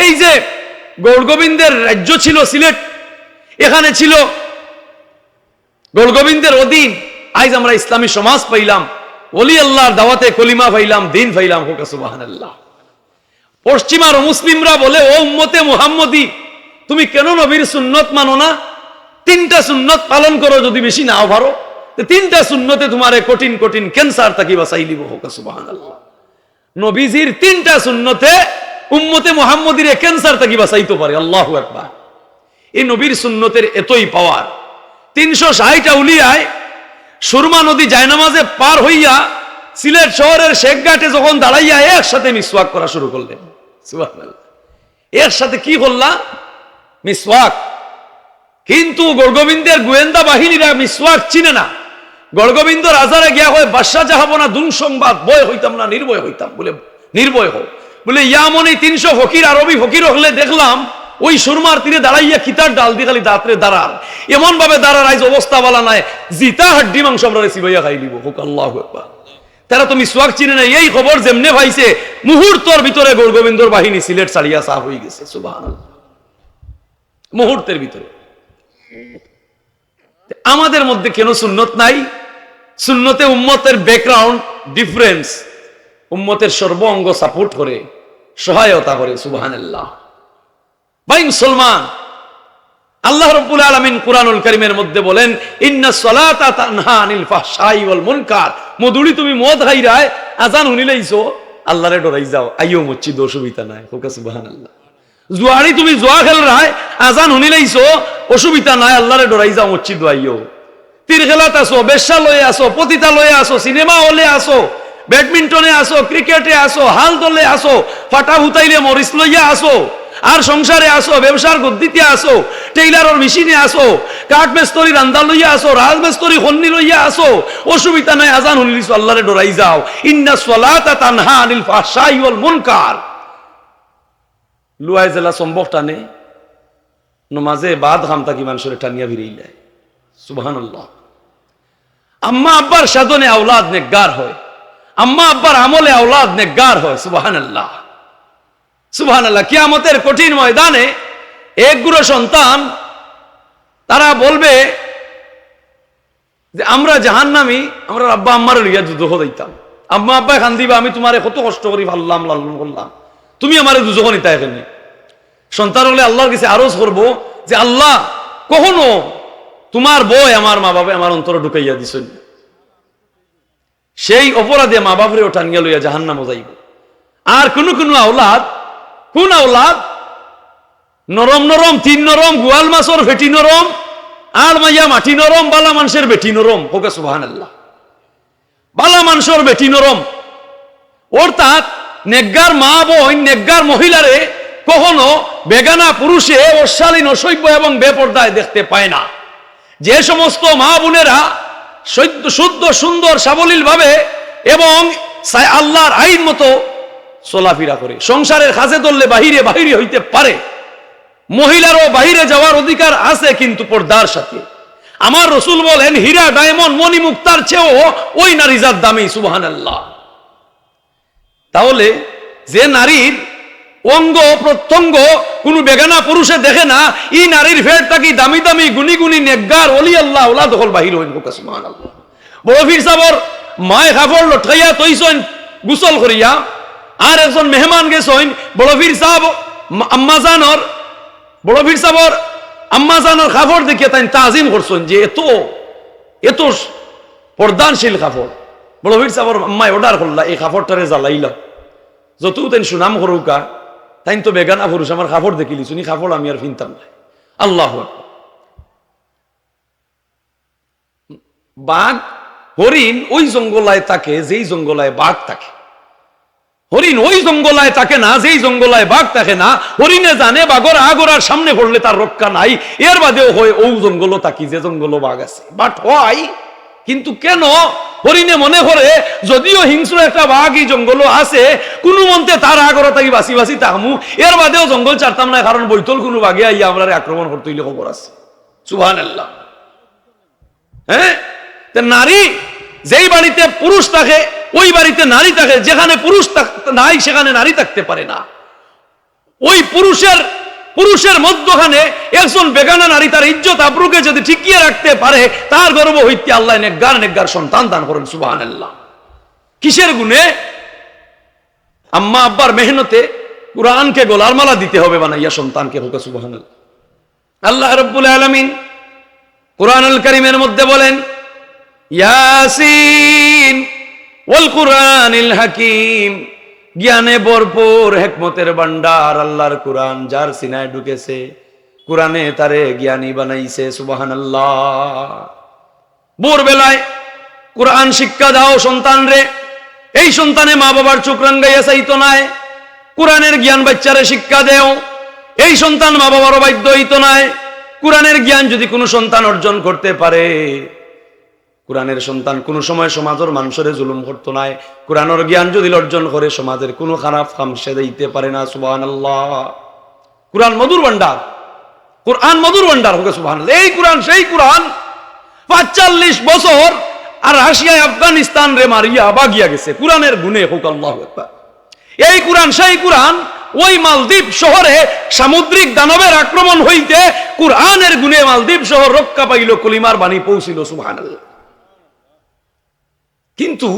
এই যে গৌরগোবিন্দের রাজ্য ছিল সিলেট, এখানে ছিল গৌরগোবিন্দের অধীন। আজ আমরা ইসলামী সমাজ পাইলাম, অলি আল্লাহর দাওয়াতে কলিমা পাইলাম, দিন পাইলাম, হোক আল্লাহ পশ্চিমার মুসলিমরা বলে, ও উম্মতে মুহাম্মদি, তুমি কেন নবীর সুন্নত মানো না? তিনটা সুন্নত পালন করো যদি বেশি না পারো। তিনটা সুন্নতে তোমার কঠিন কঠিন ক্যান্সার থাকি বাঁচাই লিব হোক সুবাহান আল্লাহ নবীজির তিনটা সুন্নতে উম্মতে মুহাম্মদির ক্যান্সার থাকি বাঁচাইতে পারে, আল্লাহ একবার এই নবীর সুন্নতের এতই পাওয়ার তিনশো ষাট উলিয়ায় সুরমা নদী জায়নামাজে পার হইয়া সিলেট শহরের শেখঘাটে যখন দাঁড়াইয়া একসাথে মিসওয়াক করা শুরু করলেন। এর সাথে কি করলা? মিসওয়াক। কিন্তু গড়গোবিন্দের গোয়েন্দা বাহিনীরা মিসওয়াক চিনে না। গড়গোবিন্দ রাজারে গিয়া হয় বাদশাহ যাহাব না দুন সংবাদ বয় হইতাম না নির্ভয় হইতাম। বলে নির্ভয় হোক বলে ইয়ামন তিনশো ফকির আরবি ফকির হলে দেখলাম, ওই সুরমার তীরে দাঁড়াইয়া খিতার ডাল দিয়ে খালি দাঁতরে দাঁড়ার। এমন ভাবে দাঁড়ার আইজ অবস্থা বলা নাই। জিতা হাড্ডি মাংস আমরা সিবাইয়া খাই দিব হোক, আল্লাহ তারা তো মিসওয়াক চিনে না এই খবর যেমনে ভাইছে মুহূর্তর ভিতরে গৌরগোবিন্দর বাহিনী সিলেট ছাড়িয়া সাফ হয়ে গেছে। সুবাহ মুহূর্তের ভিতরে। আমাদের মধ্যে কেন সুন্নত নাই? সুন্নতে উম্মতের ব্যাকগ্রাউন্ড ডিফারেন্স উম্মতের সর্ব অঙ্গ সাপোর্ট করে। সহায়তা করে সুবাহান্লাহ ভাই আল্লাহ রব্বুল আলামিন কুরআনুল কারীমের মধ্যে বলেন মধুরি তুমি মদ খাইরায় আজান আল্লাহরে ডরাই যাও। আইও মসজিদ অসুবিধা নাই জুয়ারি তুমি জুয়া খেল রায় আজান শুনিলেইছো অসুবিধা নাই, আল্লাহরে ডরাই যাও মসজিদ আইও তীর খেলাত আসো বেশ্যা আসো, পতিতা আসো, সিনেমা হলে আসো। ব্যাডমিন্টনে আসো, ক্রিকেটে আসো, হাল দলে আসো, ফাটা হুতাইলে মরিস লইয়া আসো, আর সংসারে আসো, ব্যবসার গদ্দিতে আসো, টেইলারর মেশিনে আসো, কাঠ মেস্তরি রান্দা লইয়া আসো, রাজ মেস্তরি হন্নি লইয়া আসো, অসুবিধা নাই, আজান হলিস আল্লাহরে ডরাই যাও। ইন্না সলাতা তানহা আনিল ফাহশাই ওয়াল মুনকার। লুয়াই জেলা সম্ভব টানে, নমাজে বাদ হামতা কি মানুষের টানিয়া ভিড়াইলে সুবহানাল্লাহ। আম্মা আব্বার সাধনে আওলাদ নেকগার হয়। আম্মা আব্বার আমলে আওলাদ নেকগার হয়, সুবহানাল্লাহ। সুবহানাল্লাহ, কিয়ামতের কঠিন ময়দানে এক গুরু সন্তান, তারা বলবে যে, আমরা জাহান্নামি, আমরা আব্বা আম্মার লইয়া যুদ্ধ দিতাম আম্মা আব্বা খান দিবা, আমি তোমারে কত কষ্ট করি, ভাল্লাম লালন করলাম। তুমি আমারে দুজহ নিতা এখানে। সন্তান হলে আল্লাহর কাছে আরজ করব যে, আল্লাহ, কখনো তোমার বই আমার মা বাবা আমার অন্তর ঢুকাইয়া দিছেন সেই অপরাধে মা বাপরে টানিয়া লইয়া জাহান্নামও যাইব। আর কোন কোন আওলাদ কোন আওলাদ, নরম নরম, তিন নরম, গোয়াল মাছর ভেটি নরম আর মাইয়া মাটি নরম, বালা মানুষের বেটি নরম, হোকে সুবাহান আল্লাহ বালা মানুষের বেটি নরম। অর্থাৎ নেগ্গার মা বোন নেগ্গার মহিলারে কখনো বেগানা পুরুষে অশালীন অসভ্য এবং বেপর্দায় দেখতে পায় না। যে সমস্ত মা বোনেরা শুদ্ধ, সুন্দর সাবলীল ভাবে এবং আল্লাহর আইন মতো চলাফেরা করে। সংসারের কাজে ধরলে বাহিরে বাহিরে হইতে পারে। মহিলারও বাহিরে যাওয়ার অধিকার আছে কিন্তু পর্দার সাথে। আমার রসুল বলেন, হীরা, ডায়মন্ড মণি মুক্তার চেয়েও ওই নারী যার দামি সুবাহান আল্লাহ তাহলে যে নারীর অঙ্গ প্রত্যঙ্গ, কোনো বেগানা পুরুষে দেখে না, ই নারীর ফের তাকি দামি দামি গুনি গুনি নেগার অলি আল্লাহ, ওলা দখল বাহির হইন আল্লাহ বড় ফির সাবর, মায় খাফর লঠাইয়া তৈছন গুসল করিয়া, আর একজন মেহমান গেছইন বড় ফির সাহেব আম্মাজানর বড় ফির সাবর আম্মাজানর খাফর দেখিয়ে তাই তাজিম করছেন যে এত এত প্রদানশীল খাফর। বড় ফির সাবর আম্মায় অর্ডার করলা, এই খাফরটারে জ্বালাইলা। যত তেন সুনাম করুকা তাই তো বেগানা পুরুষ, আমার খাফর দেখিলি শুনি খাফর আমি আর ফিনতাম না। আল্লাহ বাঘ, হরিণ ওই জঙ্গলায় থাকে, যেই জঙ্গলায় বাঘ থাকে। হরিণ ওই জঙ্গলায় থাকে না, যেই জঙ্গলায় বাঘ থাকে না, হরিণে জানে বাঘর আগরার সামনে পড়লে তার রক্ষা নাই। এর বাদেও হয় ও জঙ্গল থাকি, যে জঙ্গল বাঘ আছে। বাট হয় কিন্তু কেন? হরিণে মনে করে যদিও হিংস্র একটা বাঘ এই জঙ্গল আছে, কোনো মন্তে তার আগরা থাকি বাসি বাসি তাহমু। এর বাদেও জঙ্গল ছাড়তাম না, কারণ বৈতল কোনো বাঘে আইয়া আমরা আক্রমণ করতে হইলে খবর আছে। সুবহান আল্লাহ হ্যাঁ নারী, যেই বাড়িতে পুরুষ থাকে, ওই বাড়িতে নারী থাকে, যেখানে পুরুষ নাই, সেখানে নারী থাকতে পারে না। ওই পুরুষের পুরুষের মধ্যখানে একজন বেগানা নারী তার ইজ্জত আব্রুকে যদি ঠিকিয়ে রাখতে পারে, তার গর্ব হইতে আল্লাহ নেগার নেগার সন্তান দান করেন সুবাহ কিসের গুণে? আম্মা আব্বার মেহনতে কোরআনকে গোলার মালা দিতে হবে, বানাইয়া সন্তানকে হোক সুবাহ আল্লাহ রব্বুল আলমিন কোরআনুল করিমের মধ্যে বলেন, ইয়াসিন ওয়াল কুরআনিল হাকিম। জ্ঞানে ভরপুর হেকমতের ভান্ডার আল্লাহর কোরআন যার সিনায় ঢুকেছে, কোরআনে তারে জ্ঞানী বানাইছে সুবাহান আল্লাহ ভোর বেলায় কোরআন শিক্ষা দাও সন্তান রে এই সন্তানে মা বাবার চোখ রাঙ্গাইয়া চাইতো নাই, কোরআনের জ্ঞান বাচ্চারে শিক্ষা দেও, এই সন্তান মা বাবারও বাধ্য হইতো নাই, কোরআনের জ্ঞান যদি কোনো সন্তান অর্জন করতে পারে কোরআনের সন্তান কোনো সময় সমাজের মানুষের জুলুম করতো নাই। কোরআনের জ্ঞান যদি অর্জন করে, সমাজের কোনো খারাপ কাম সে দিতে পারে না সুবাহ কোরআন মধুর ভান্ডার কোরআন মধুর ভান্ডার হোক সুবাহ এই কোরআন, সেই কোরআন পাঁচচল্লিশ বছর আর রাশিয়ায় আফগানিস্তান রে মারিয়া বাগিয়া গেছে। কোরআনের গুণে হোক, আল্লাহ এই কোরআন, সেই কোরআন ওই মালদ্বীপ শহরে সামুদ্রিক দানবের আক্রমণ হইতে কোরআনের গুণে মালদ্বীপ শহর রক্ষা পাইল, কলিমার বাণী পৌঁছিল, সুবহানাল্লাহ। কিন্তু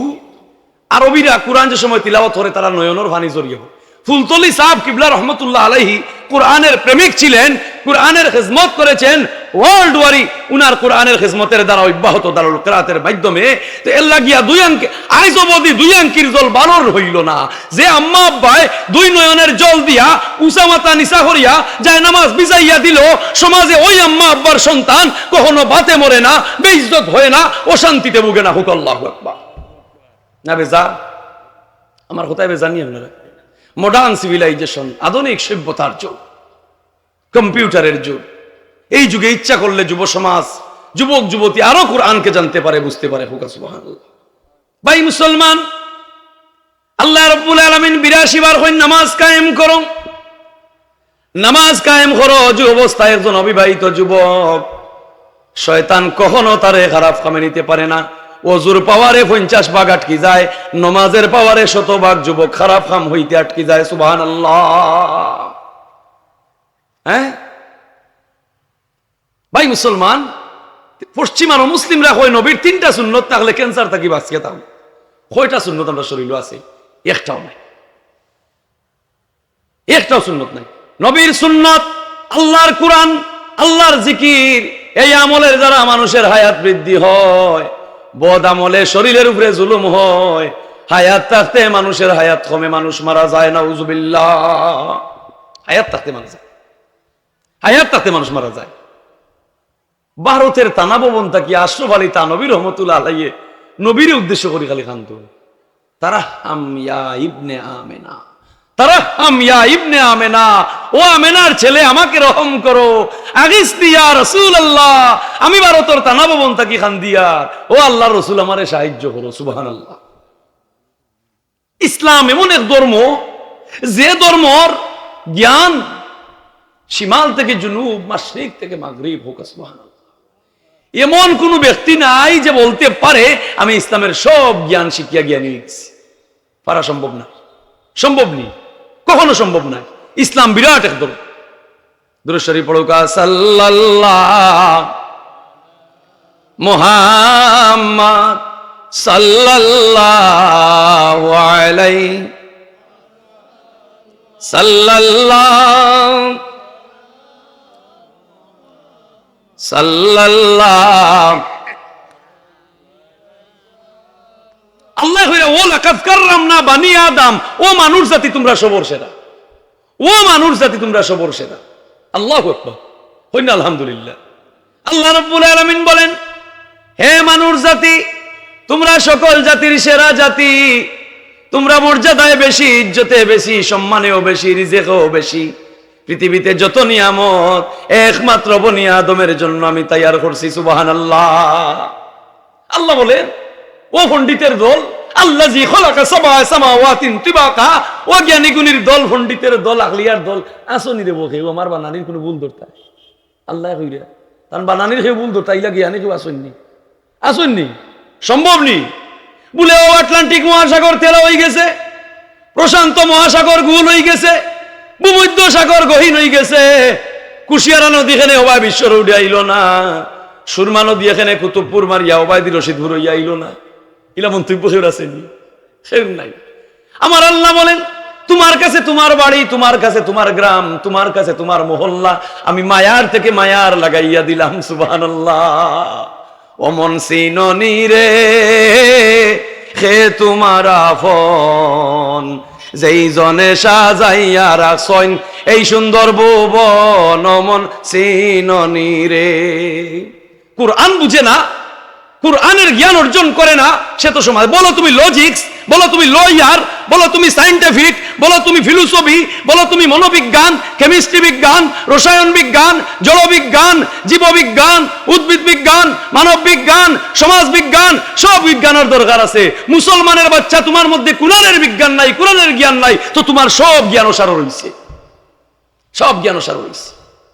আরবিরা কোরআন যে সময় তিলাওয়াত করে, তারা নয়নর ভানি জড়িয়ে হয় ফুলতলি সাহেব কিবলা রহমতুল্লাহ আলাইহি কোরআনের প্রেমিক ছিলেন, কোরআনের খেজমত করেছেন ওয়ার্ল্ড ওয়ারি উনার কোরআনের খেজমতের দ্বারা অব্যাহত দারুল কেরাতের মাধ্যমে। তো এল্লা গিয়া দুই অঙ্ক আইজ অবধি দুই অঙ্কির জল বানর হইল না। যে আম্মা আব্বায় দুই নয়নের জল দিয়া উসামাতা নিসা করিয়া যায় নামাজ বিজাইয়া দিল, সমাজে ওই আম্মা আব্বার সন্তান কখনো বাতে মরে না, বেইজ্জত হয় না, অশান্তিতে ভুগে না। হুক আল্লাহু আকবার। না বেজা আমার কোথায় বেজানি আপনারা। মডার্ন সিভিলাইজেশন আধুনিক সভ্যতার যুগ, কম্পিউটারের যুগ। এই যুগে ইচ্ছা করলে যুব সমাজ, যুবক, যুবতী আরও কোরআনকে জানতে পারে, বুঝতে পারে ভাই মুসলমান, আল্লাহ রব্বুল আলামিন 82 বার হই নামাজ কায়েম করো। নামাজ কায়েম করো যে অবস্থায় একজন অবিবাহিত যুবক। শয়তান কখনো তারে খারাপ কামে নিতে পারে না। অজুর পাওয়ারে পঞ্চাশ ভাগ আটকি যায়, নমাজের পাওয়ারে শতভাগ যুবক খারাপ কাম হইতে আটকি যায় সুবাহান হ্যাঁ? ভাই মুসলমান পশ্চিমার মুসলিমরা হয় নবীর তিনটা সুন্নত থাকলে ক্যান্সার থাকি বাঁচিয়ে থাকবে কয়টা সুন্নত আমরা শরীর আছে? একটাও নাই। একটাও সুন্নত নাই। নবীর সুন্নত, আল্লাহর কোরআন, আল্লাহর জিকির, এই আমলের দ্বারা মানুষের হায়াত বৃদ্ধি হয়। বদ আমলে শরীরের উপরে জুলুম হয়। হায়াত থাকতে মানুষের হায়াত কমে, মানুষ মারা যায় না উজুবিল্লাহ হায়াত থাকতে মানুষ হায়াত থাকতে মানুষ মারা যায়। ভারতের তানাবন থাকি আশরফ আলী তানবী রহমতুল্লাহ আলাইয়ে নবীর উদ্দেশ্য করি খালি খান্ত তারা হামিয়া ইবনে আমেনা। ও আমেনার ছেলে, আমাকে রহম করো। সাহায্য করো ইসলাম এমন এক ধর্ম, যে ধর্মর জ্ঞান সীমাল থেকে জুনুব মাসরিক থেকে মাগরিব হোক এমন কোন ব্যক্তি নাই যে বলতে পারে, আমি ইসলামের সব জ্ঞান শিখিয়া জ্ঞানী পারা সম্ভব না। সম্ভব নেই। কখনো সম্ভব নয়। ইসলাম বিরাট এক ধর্ম দুরশ্বরী পড়ুকা সাল্লাল্লাহ মোহাম্মদ সাল্লাল্লাহু আলাইহি সাল্লাল্লাহ। সাল্লাল্লাহ। আল্লাহ ও কাররামনা বানি আদাম, ও মানুষ জাতি তোমরা সবর সেরা। ও মানুষ জাতি তোমরা সবর সেরা। আল্লাহ হইনা, আলহামদুলিল্লাহ। আল্লাহ রাব্বুল আলামিন বলেন, হে মানুষ জাতি, তোমরা সকল জাতির সেরা জাতি। তোমরা মর্যাদায় বেশি, ইজ্জতে বেশি, সম্মানেও বেশি, রিজেকেও বেশি। পৃথিবীতে যত নিয়ামত, একমাত্র বনি আদমের জন্য আমি তৈয়ার করছি সুবাহান আল্লাহ আল্লাহ বলে ও পণ্ডিতের দল আল্লাহ জি খলাকা সবা সামাওয়াতিন তিবাকা। ও জ্ঞানী গুণীর দল, পণ্ডিতের দল আখলিয়ার দল। আসনি দেবো কেউ, আমার বানানির কোনো ভুল ধরতা আল্লাহ কইরা, তার বানানির কেউ ভুল ধরতা ইলা জ্ঞানী কেউ আসননি আসননি সম্ভব নি? বলে, ও আটলান্টিক মহাসাগর তেলা হয়ে গেছে, প্রশান্ত মহাসাগর গুল হয়ে গেছে, ভূমধ্য সাগর গহীন হয়ে গেছে। কুশিয়ারা নদী এখানে হবাই বিশ্বর উঠে আইল না। সুরমা নদী এখানে কুতুবপুর মারিয়া, ওবায়দি রশিদপুর হইয়া আইল না। ইলা মন্তব্য কেউ আসেনি সেরম নাই। আমার আল্লাহ বলেন, তোমার কাছে তোমার বাড়ি, তোমার কাছে তোমার গ্রাম, তোমার কাছে তোমার মহল্লা, আমি মায়ার থেকে মায়ার লাগাইয়া দিলাম সুবাহ অমন সিননি রে, হে তোমার আফন যেই জনে সাজাইয়া রাখছইন এই সুন্দর ভুবন অমন সিননি রে। কুরআন বুঝে না কুরআনের জ্ঞান অর্জন করে না, সে তো সমাজ বলো তুমি লজিক্স বলো তুমি লয়ার বলো তুমি সাইন্টিফিক বলো তুমি ফিলোসফি বলো তুমি মনোবিজ্ঞান কেমিস্ট্রি বিজ্ঞান, রসায়ন বিজ্ঞান জলবিজ্ঞান জীববিজ্ঞান উদ্ভিদ বিজ্ঞান, মানব বিজ্ঞান, সমাজ বিজ্ঞান, সব বিজ্ঞানের দরকার আছে। মুসলমানের বাচ্চা তোমার মধ্যে কোরআনের বিজ্ঞান নাই, কোরআনের জ্ঞান নাই, তো তোমার সব জ্ঞান ওসার রয়েছে সব জ্ঞান ওসার রয়েছে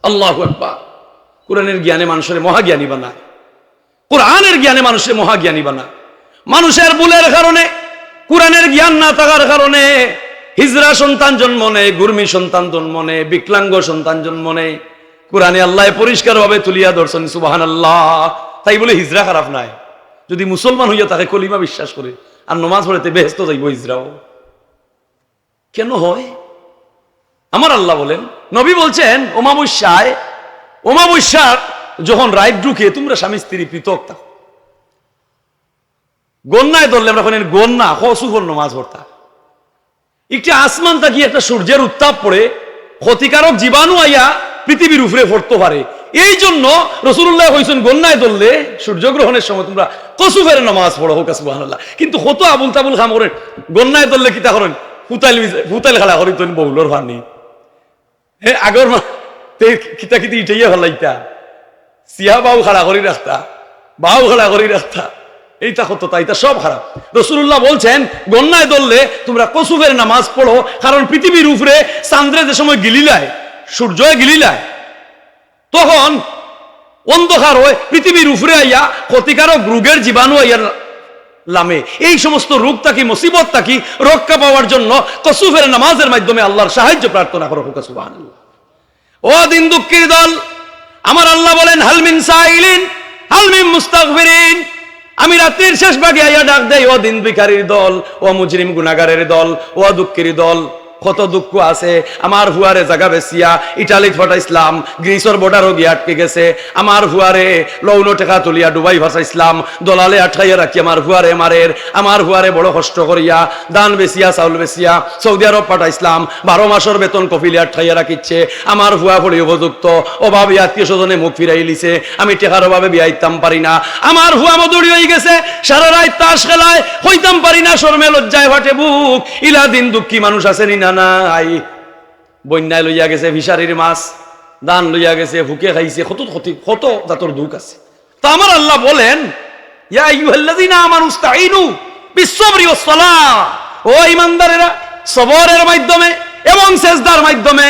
আল্লাহ কোরআনের জ্ঞানে মানুষের মহাজ্ঞানী বানায়। কোরআনের জ্ঞানে মানুষের মহাজ্ঞানী বানায়। মানুষের ভুলের কারণে, কোরআনের জ্ঞান না থাকার কারণে, হিজরা সন্তান জন্ম নেয়, গুর্মি সন্তান জন্ম নেয়, বিকলাঙ্গ সন্তান জন্ম নেয়। কোরআনে আল্লাহ পরিষ্কার ভাবে তুলিয়া দর্শন সুবাহান আল্লাহ তাই বলে হিজরা খারাপ নাই। যদি মুসলমান হইয়া তাকে কলিমা বিশ্বাস করে, আর নমাজ পড়েতে বেহেস্ত যাইব হিজরাও। কেন হয়? আমার আল্লাহ বলেন, নবী বলছেন, ওমাবস্যায়, ওমাবস্যার যখন রাইট ঢুকে তোমরা স্বামী স্ত্রী পৃথক থাকো। গন্যায় ধরলে আমরা ওখানে গন্যা হসুফর নমাজ পড়তা একটি আসমান থাকি একটা সূর্যের উত্তাপ পড়ে, ক্ষতিকারক জীবাণু আইয়া পৃথিবীর উপরে পড়তে পারে। এই জন্য রসুল্লাহ হয়েছেন গন্যায় ধরলে সূর্যগ্রহণের সময় তোমরা কসুফের নমাজ পড়ো, হোক সুবহানাল্লাহ। কিন্তু হতো আবুল তাবুল খাম করেন, গন্যায় ধরলে কিতা করেন? ফুতাইল ফুতাইল খেলা করি তুমি বহুলর ভানি। হে আগর মা তে কিতা কিতি ইটাইয়া ফেলাইতা। সিয়া বাউ খাড়া করি রাখতা বাউ খাড়া করি রাখতা এইটা হতো তাইটা সব খারাপ। রসুল্লাহ বলছেন, গন্যায় ধরলে তোমরা কসুফের নামাজ পড়ো, কারণ পৃথিবীর উপরে চান্দ্রে যে সময় গিলিলায় সূর্য গিলিলায়, তখন অন্ধকার হয় পৃথিবীর উপরে আইয়া ক্ষতিকারক রোগের জীবাণু আইয়া লামে। এই সমস্ত রোগ থাকি মুসিবত থাকি রক্ষা পাওয়ার জন্য কসুফের নামাজের মাধ্যমে আল্লাহর সাহায্য প্রার্থনা করো সুবহানাল্লাহ। ও দিন দুঃখীর দল আমার আল্লাহ বলেন হালমিন সাইলিন হালমিন মুস্তাকবিরিন আমি রাত্রির শেষ ভাগে আইয়া ডাক দেয় ও দিন ভিখারির দল, ও মুজরিম গুনাগারের দল, ও দুঃখের দল। কত দুঃখ আছে। আমার হুয়ারে জাগা বেসিয়া ইটালি ফটাইছিলাম গ্রিসর বর্ডারও গিয়ে আটকে গেছে। আমার হুয়ারে লৌন টেকা তুলিয়া ডুবাই ভাসাইছিলাম দলালে আটকাইয়া রাখি আমার হুয়ারে মারের। আমার হুয়ারে বড় কষ্ট করিয়া, দান বেসিয়া চাউল বেসিয়া সৌদি আরব পাঠাইছিলাম বারো মাসের বেতন কপিলে আটকাইয়া রাখিচ্ছে। আমার হুয়া পড়ি উপযুক্ত। অভাবে আত্মীয় স্বজনে মুখ ফিরাই লিছে। আমি টেকার অভাবে বিয়াইতাম পারি না। আমার হুয়া মধুরি হয়ে গেছে। সারা রাত তাস খেলায় হইতাম পারি না। শর্মে লজ্জায় ফাটে বুক। ইলা দিন দুঃখী মানুষ আসেনি না নাই। বন্যায় লইয়া গেছে ফিশারির মাছ দান লইয়া গেছে, ভুকে খাইছে কত ক্ষতি কত জাতর দুঃখ আছে। তা আমার আল্লাহ বলেন ও ঈমানদারেরা, সবরের মাধ্যমে এবং সেজদার মাধ্যমে,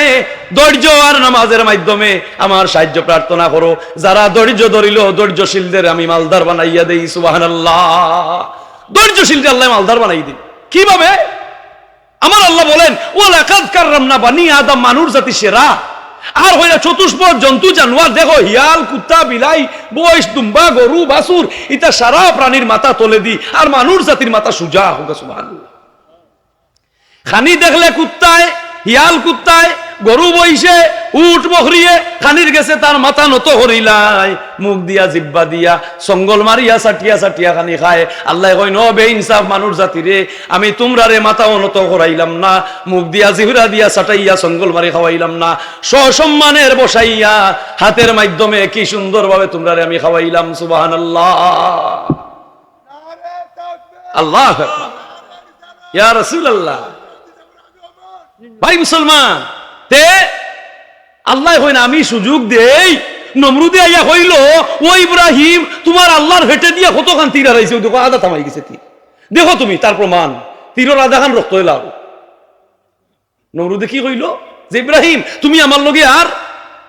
ধৈর্য আর নামাজের মাধ্যমে আমার সাহায্য প্রার্থনা করো। যারা ধৈর্য ধরিল, ধৈর্যশীলদের আমি মালদার বানাইয়া দেই, সুবহানাল্লাহ। ধৈর্যশীলদের আল্লাহ মালদার বানাই দিই কীভাবে? আমার আল্লাহ বলেন বানি আদম মানুষ জাতি সেরা। আর হইয়া চতুষ্পদ জন্তু জানোয়ার, দেখো, হিয়াল, কুত্তা, বিলাই, বয়স, দুম্বা, গরু বাসুর ইটা সারা প্রাণীর মাথা তোলে দি, আর মানুষ জাতির মাথা সুজা হোক খানি দেখলে কুত্তায়, হিয়াল কুত্তায় গরু বইছে উঠ বহরিয়ে, খানির গেছে, তার মাথা নত হরিলাই মুখ দিয়া জিব্বা দিয়া, সঙ্গল মারিয়া, সাটিয়া সাটিয়া খানি খায়। আল্লাহ কই ন বে ইনসাফ মানুষ জাতিরে আমি তোমরা রে মাথা অনত করাইলাম না। মুখ দিয়া জিহরা দিয়া সাটাইয়া, সঙ্গল মারি খাওয়াইলাম না। সসম্মানের বসাইয়া, হাতের মাধ্যমে কি সুন্দরভাবে তোমরা রে আমি খাওয়াইলাম, সুবহানাল্লাহ। আল্লাহ আকবার। ইয়া রাসূলুল্লাহ। ভাই মুসলমান তে, আল্লাহ হই না আমি সুযোগ দেই। নমরুদে আইয়া হইল, ও ইব্রাহিম, তোমার আল্লাহর হেটে দিয়া কতখান তীর হারাইছে? দেখো আদা থামাই গেছে তীর। দেখো তুমি, তার প্রমাণ। তীরের আধা খান রক্ত এলাও। নমরুদে কি কইল যে ইব্রাহিম, তুমি আমার লগে আর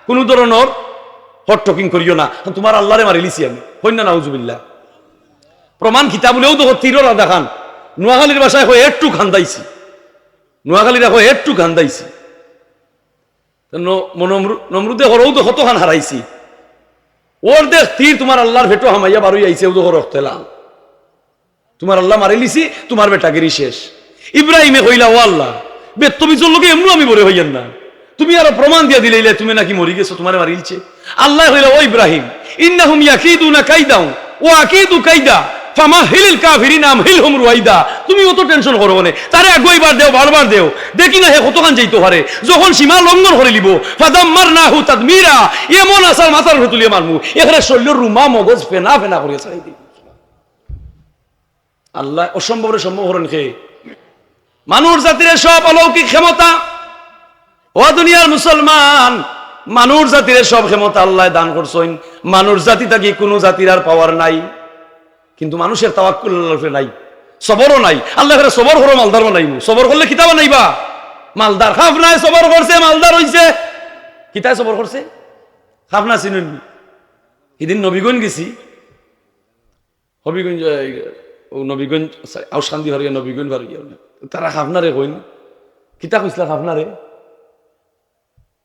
কোন ধরনের হট টকিং করিও না। তোমার আল্লাহরে মারি লিছি আমি। হই না নাউজুবিল্লাহ। প্রমাণ খিতা বলেও দেখো, তীরের আধা খান। নোয়াখালীর বাসায় হয়ে একটু খান্দাইছি নোয়াখালী রাখো একটু নমরু- নমরুদে হরও তো কতখান হারাইছি ওর দেখ তীর তোমার আল্লাহর ভেটো হামাইয়া বারুই আইছে ও তো রক্তে লাল। তোমার আল্লাহ মারি লিছি তোমার বেটাগিরি শেষ। ইব্রাহিমে কইলা ও আল্লাহ, বে তুমি চল লোকে এমনও আমি বলে হইয়েন না। তুমি আরও প্রমাণ দিয়া দিলে তুমি নাকি মরি গেছো তোমার মারিলছে আল্লাহ হইলা ও ইব্রাহিম ইন্নাহুম ইয়াকিদুনা কাইদাউ ও আকিদু কাইদা। ফামা হিলিল কাফিরিন আম হিল হুম রুয়াইদা তুমি অত টেনশন করো মানে তারে দেও, বারবার দেও। দেখি না হে কতখান যাইতে পারে। যখন সীমা লঙ্ঘন করে লিব, ফাদাম মার না হু তাদমিরা এমন আসার মাথার উপরে তুলিয়ে মারমু। এখানে রুমা মগজ ফেনা ফেনা চাই আল্লাহ অসম্ভবের সম্ভব হরণ খেয়ে মানুষ জাতির সব অলৌকিক ক্ষমতা। ও দুনিয়ার মুসলমান, মানুষ জাতির সব ক্ষমতা আল্লাহ দান করছেন। মানুষ জাতি থাকি কোনো জাতির আর পাওয়ার নাই। কিন্তু মানুষের তাওয়াক্কুল আল্লাহর নাই, সবরও নাই। আল্লাহ করে সবর করো মালদার বানাইব সবর করলে কিতাব নাইবা মালদার খাফ নাই, সবর করছে, মালদার হইছে। কিতায় সবর করছে? খাফ না চিনুন এদিন নবীগঞ্জ গেছি। হবিগঞ্জ নবীগঞ্জ আউসান্দি ভারিয়া নবীগঞ্জ ভারিয়া তারা খাফনারে কইন। কিতা কইসলা খাফনারে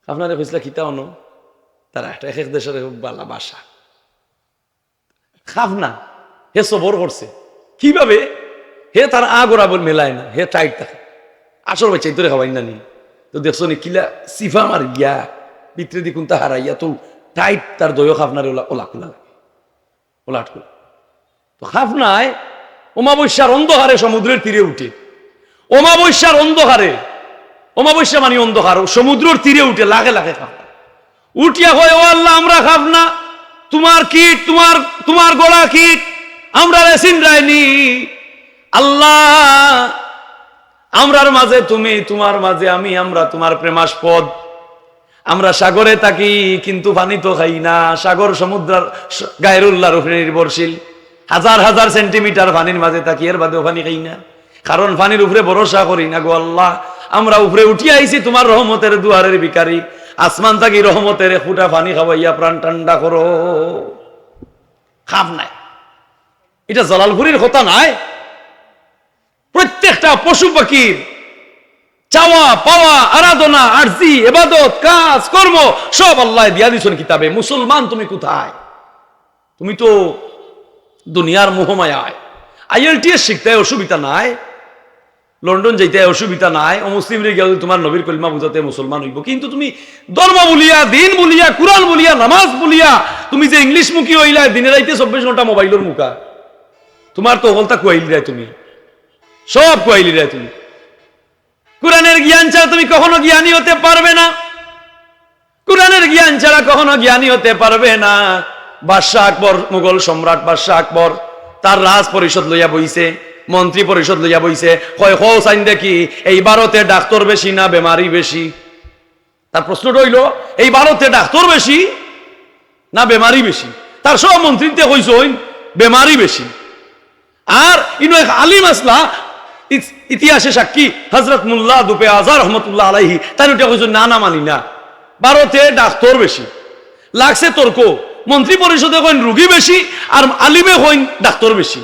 খাফনারে কইসলা কিতা অন তারা একটা এক এক দেশের বালা বাসা। খাফনা হে সবর করছে। কীভাবে? হে তার আগরা বল মেলায় না, হে টাইট থাকে। আসল বাচ্চা তোরে খাওয়াই না নি। তো দেখছ নি কিলা সিফা মার গিয়া, ভিতরে দিকুন তা হারাইয়া তো টাইট তার দয় খাফনারে ওলা ওলা খোলা লাগে। ওলাট খোলা তো খাফনায় অমাবস্যার অন্ধকারে সমুদ্রের তীরে উঠে। অমাবস্যার অন্ধকারে, অমাবস্যা মানে অন্ধকার, সমুদ্রের তীরে উঠে লাগে লাগে খাফনা উঠিয়া হয় ও আল্লাহ, আমরা খাফনা তোমার কীট, তোমার তোমার গোড়া কীট আমরা রেসিন রায়নি আল্লাহ, আমরার মাঝে তুমি, তোমার মাঝে আমি, আমরা তোমার প্রেমাস্পদ। আমরা সাগরে থাকি, কিন্তু পানি তো খাই না। সাগর সমুদ্র গায়ের উল্লার উপরে নির্ভরশীল। হাজার হাজার সেন্টিমিটার পানির মাঝে থাকি, এর বাদেও পানি খাই না। কারণ পানির উপরে ভরসা করি না গো আল্লাহ। আমরা উপরে উঠিয়ে আইছি তোমার রহমতের দুয়ারের ভিকারি আসমান থাকি রহমতের ফুটা পানি খাওয়াইয়া প্রাণ ঠান্ডা করো। খাপ নাই। এটা জলালপুরীর কথা নাই। প্রত্যেকটা পশু পাখির চাওয়া, পাওয়া, আরাধনা, আরজি, এবাদত, কাজ, কর্ম, সব আল্লাহ দিয়া দিছেন কিতাবে। মুসলমান তুমি কোথায়? তুমি তো দুনিয়ার মোহমায়ায়। আইএলটিএস শিখতে অসুবিধা নাই। লন্ডন যাইতে অসুবিধা নাই। ও মুসলিম গেলে তোমার নবীর কলিমা বুঝাতে মুসলমান হইব। কিন্তু তুমি ধর্ম বলিয়া, দিন বলিয়া, কুরআন বলিয়া, নামাজ বলিয়া, তুমি যে ইংলিশ মুখী হইলা, দিনে রাইতে চব্বিশ ঘণ্টা মোবাইলের মুখা। তোমার তো হলতা কুয়াইলি রায় তুমি। সব কুয়াইলি রায় তুমি। কোরআনের জ্ঞান ছাড়া তুমি কখনো জ্ঞানী হতে পারবে না। কোরআনের জ্ঞান ছাড়া কখনো জ্ঞানী হতে পারবে না। বাদশাহ আকবর, মুঘল সম্রাট বাদশাহ আকবর, তার রাজ পরিষদ লইয়া বইছে, মন্ত্রী পরিষদ লইয়া বইছে। কয় হো সাইন দেখি, এই ভারতে ডাক্তার বেশি না, বেমারি বেশি? তার প্রশ্ন রইল এই ভারতে ডাক্তার বেশি না, বেমারি বেশি? তার সব মন্ত্রীতে কইসইন বেমারি বেশি। আর ইনো এক আলিম আসলা ইতিহাসে সাক্ষী হজরত মুল্লা দুপে আজার রহমতুল্লাহ আলাইহি, তার ওটা কইছো, না না, মানি না। ভারতে ডাক্তার বেশি। লাগছে তর্ক মন্ত্রী পরিষদে কইন রুগী বেশি, আর আলিমে কইন ডাক্তার বেশি।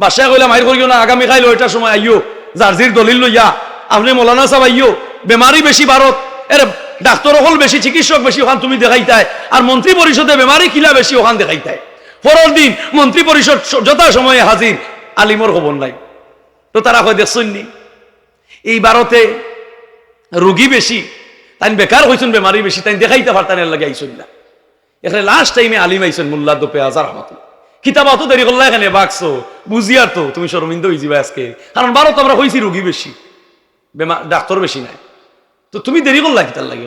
বাসায় কইলাম মাইর করিও না, আগামী খাইল ওইটার সময় আইও জার্জির দলিল লইয়া, আপনি মৌলানা সাহেব আইও বেমারি বেশি ভারত। এর ডাক্তার হল বেশি, চিকিৎসক বেশি ওখান তুমি দেখাইতায়। আর মন্ত্রী পরিষদে বেমারি কিলা বেশি ওখান দেখাইতায়। পরের দিন মন্ত্রী পরিষদ যথা সময়ে হাজির। আলিমর খবর নাই। তো তারা কয়, দেখছেন নি? এই ভারতে রুগী বেশি তাই বেকার হয়েছেন বেমারি বেশি তাই দেখাইতে পারতেন এর লাগে আইসন না। এখানে লাস্ট টাইমে আলিম আইসেন মোল্লা দোপে আজার রহমতুল্লাহ। কিতাব অত দেরি করলা এখানে বাকছো বুঝিয়ার তো, তুমি শরমিন্দ হয়ে যাবে আজকে। কারণ ভারত আমরা হয়েছি রুগী বেশি, বেমা, ডাক্তার বেশি নাই। তো তুমি দেরি করলা কিতার লাগে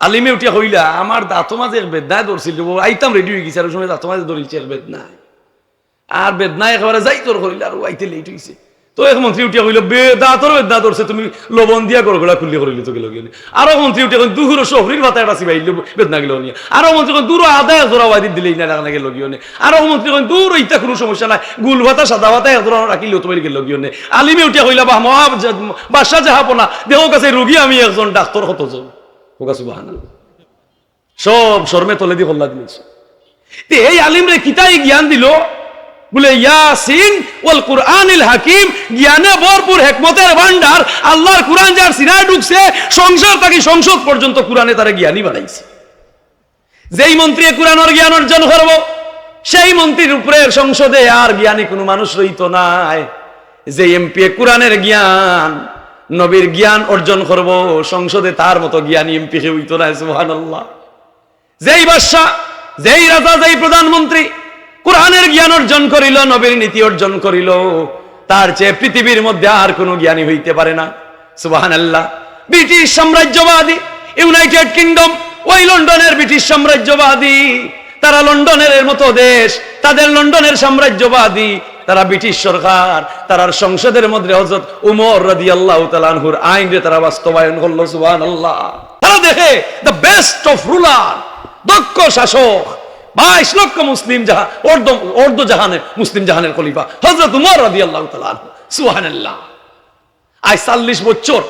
আলিমে উঠিয়া হইলা আমার দাঁতো মাঝে বেদনায় ধরছিল, আইতাম রেডি হয়ে গেছে, আর সময় দাঁতো মাঝে ধরিছে বেদনায়। আর বেদনায় একেবারে যাই তোর করিল আর ও আইতে লেট হয়েছে তো এক মন্ত্রী উঠিয়া কইল বেদা তোর বেদনা ধরছে তুমি লবণ দিয়া করো গোলা খুললে করিল তোকে লগে আরও মন্ত্রী উঠিয়া কইল দুহুর শহরির ভাতা এটা সিবাইল বেদনা গেল নিয়ে। আরও মন্ত্রী কইল দূর আদায় জোড়া বাদি দিলেই না রাখা গেল গিয়ে আরও মন্ত্রী কইল দূর ইটা কোনো সমস্যা নাই, গুল ভাতা, সাদা ভাতা এক জোড়া রাখিল তোমার গেল গিয়ে আলিমে উঠিয়া কইলা বা মহা বাদশাহ যাহাপনা দেহ কাছে রুগী আমি একজন ডাক্তার হোক আছে বাহানা সব শর্মে তলে দিয়ে হল্লা দিয়েছে এই আলিম রে কিতাই জ্ঞান দিল বলে, ইয়াসিন ওয়াল কুরআনিল হাকিম, জ্ঞানে ভরপুর হেকমতের ভান্ডার আল্লাহর কুরআন যার সিনায় ঢুকছে, সংসার তাকে সংসদ পর্যন্ত কুরআনে তারা জ্ঞানী বানাইছে। যেই মন্ত্রী কোরআনের জ্ঞান অর্জন করব, সেই মন্ত্রীর উপরে সংসদে আর জ্ঞানী কোনো মানুষ রইত নাই। যে এমপি কোরআনের জ্ঞান, নবীর জ্ঞান অর্জন করব, সংসদে তার মতো জ্ঞানী এমপি হইত না সুবহানাল্লাহ। যেই বাদশা যেই রাজা, যেই প্রধানমন্ত্রী কোরআনের জ্ঞান অর্জন করিল, নবীর নীতি অর্জন করিল। তার চেয়ে পৃথিবীর মধ্যে আর কোনো জ্ঞানী হইতে পারে না। সুবাহান আল্লাহ ব্রিটিশ সাম্রাজ্যবাদী, ইউনাইটেড কিংডম, ওই লন্ডনের ব্রিটিশ সাম্রাজ্যবাদী, তারা লন্ডনের মতো দেশ, তাদের লন্ডনের সাম্রাজ্যবাদী, তারা ব্রিটিশ সরকার তারার সংসদের মধ্যে হজরত উমর রাদি আল্লাহ তালানহুর আইন রে তারা বাস্তবায়ন করল সুবাহ আল্লাহ তারা দেখে দ্য বেস্ট অফ রুলার দক্ষ শাসক বাইশ লক্ষ মুসলিম জাহান অর্ধ জাহানের মুসলিম জাহানের খলিফা। হজরত উমর রাদি আল্লাহ সুহান আজ চাল্লিশ বছর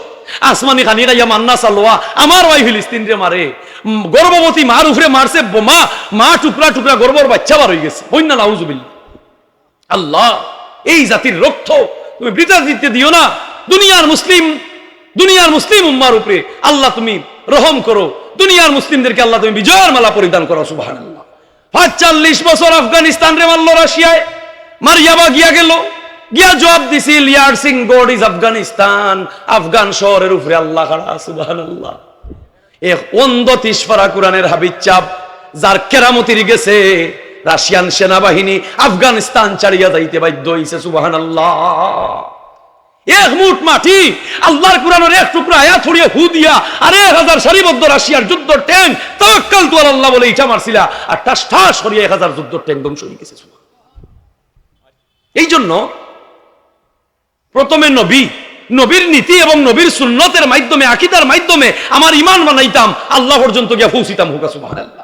আসমানি খানি গাইয়া মান্না সালোয়া আমার ওয়াই ফিলিস্তিন রে মারে গর্ভবতী মার উপরে মারছে মা মা টুকরা টুকরা গর্বর বাচ্চা বার হয়ে গেছে। বন্যা নাউজুবিল্লা আল্লাহ, এই জাতির রক্ত তুমি বৃথা দিতে দিও না। দুনিয়ার মুসলিম দুনিয়ার মুসলিম উম্মার উপরে আল্লাহ তুমি রহম করো। দুনিয়ার মুসলিমদেরকে আল্লাহ তুমি বিজয়ের মালা পরিধান করো সুবাহ পাঁচচল্লিশ বছর আফগানিস্তান রে মারলো রাশিয়ায়। মারিয়াবা গিয়া গেল। গিয়া জবাব দিছিল ইয়ার সিং গড ইজ আফগানিস্তান। আফগান শহরের উপরে আল্লাহ খাড়া সুবাহ আল্লাহ এক অন্ধ তিসপারা কোরআনের হাবিজ চাপ, যার কেরামতির গেছে, রাশিয়ান সেনাবাহিনী আফগানিস্তান ছাড়িয়া যাইতে বাধ্য হইছে সুবাহান আল্লাহ এক হাজার যুদ্ধ গেছে এই জন্য প্রথমে নবী, নবীর নীতি এবং নবীর সুন্নতের মাধ্যমে, আকিদার মাধ্যমে আমার ইমান বানাইতাম, আল্লাহ পর্যন্ত গিয়া পৌঁছিতাম হুকা, সুবহানাল্লাহ।